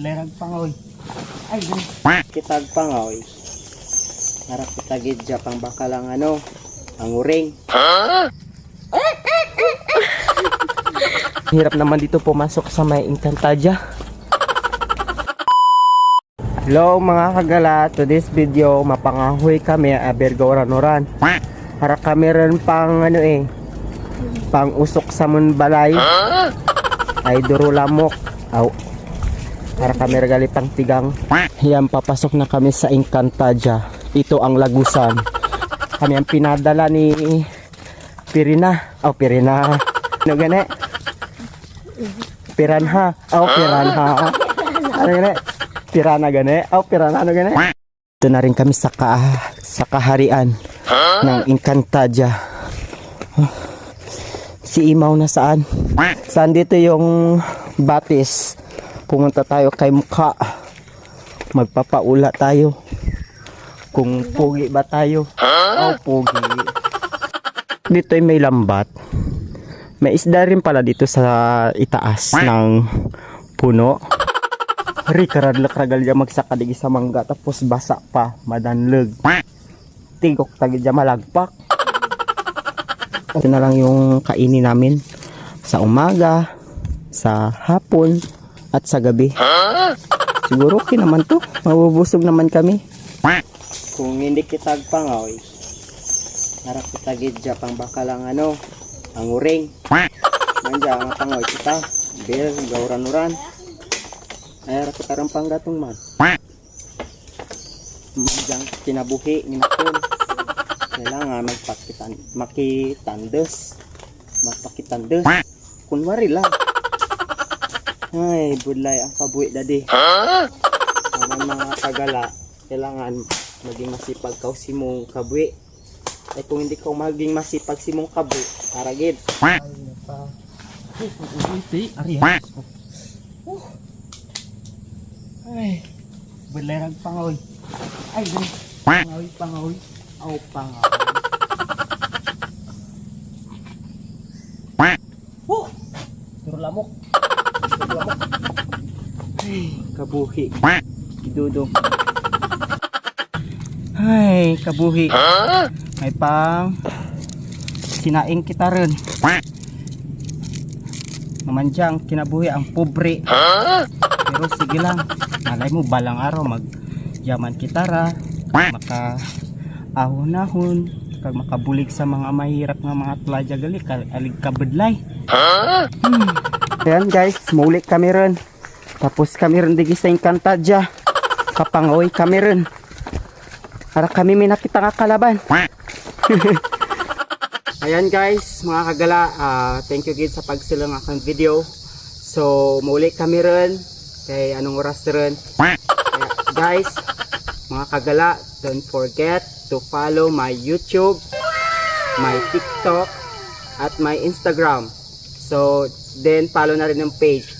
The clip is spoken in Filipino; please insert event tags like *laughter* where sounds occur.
Lerag pangoy. Ay, dun. Kitag pangoy. Para kitagid dya pang bakalang ano, ang uring. *laughs* Hirap naman dito pumasok sa may Encantadia. Hello mga kagala, to this video mapangahoy kami Abergo Ranoran. Para kami rin pang ano eh, pang usok sa munbalay. Ay duro lamok. Aw. Para kami regali pang tigang. Yan, papasok na kami sa Encantadia. Ito ang lagusan. Kami ang pinadala ni Pirina. Oh, Pirina. Ano gani? Piranha. Oh, piranha. Ano gani? Pirana gani? Oh, pirana ano gani? Ito na rin kami sa, ka, sa kaharian ng Encantadia. Si Imaw na saan? Saan dito yung batis? Pumunta tayo kay Mukha. Magpapaula tayo. Kung pugi ba tayo? Oh, pugi. Dito ay may lambat. May isda rin pala dito sa itaas ng puno. Ri karadlak ragal dya magsakadigi sa mangga tapos basa pa madanleg. Tigok tagid dya malagpak. Ito na lang yung kainin namin sa umaga, sa hapon, at sa gabi. Siguro okay naman to. Mabubusog naman kami. Kung hindi kitag pangoy, para kitagid dya pang bakalang ano, ang uring. Manja, ang pangoy kita. Bil, gauran-uran. Ay, ra kita rin pang gatong man. Manjang kinabuhi ni Makul. Kailangan magpakitan, makitandes. Magpakitandes. Kunwari lang. Ay, budlay ang kabuhi dadi. Naman mga kagala, kailangan maging masipag ka si mong kabuhi. Ay kung hindi ka maging masipag si mong kabuhi, aragid. Ay, napa. Uy, arihan. Ay, belerag pangoy. Ay. Pangoy, pangoy. Aw, pangoy. Lamok. Ay, kabuhi. Idudo. Ay, kabuhi. May pang sinaing kita rin. Mamanjang kinabuhi ang pobre. Pero sige lang. Malay mo balang araw mag yaman kita ra. Maka ahon-ahon kag makabulig sa mga mahirap nga mga tladya gali alig kabadlay. Hmm. Ayan guys, muli kami rin. Tapos kami rin digi sa Encantadia. Kapangoy kami rin. Para kami may nakita nga kalaban. *laughs* Ayan guys, mga kagala, ah, thank you gid sa pagsilang akong video. So, muli kami rin. Kay anong oras rin. Kaya, guys, mga kagala, don't forget to follow my YouTube, my TikTok, at my Instagram. So, then follow na rin yung page.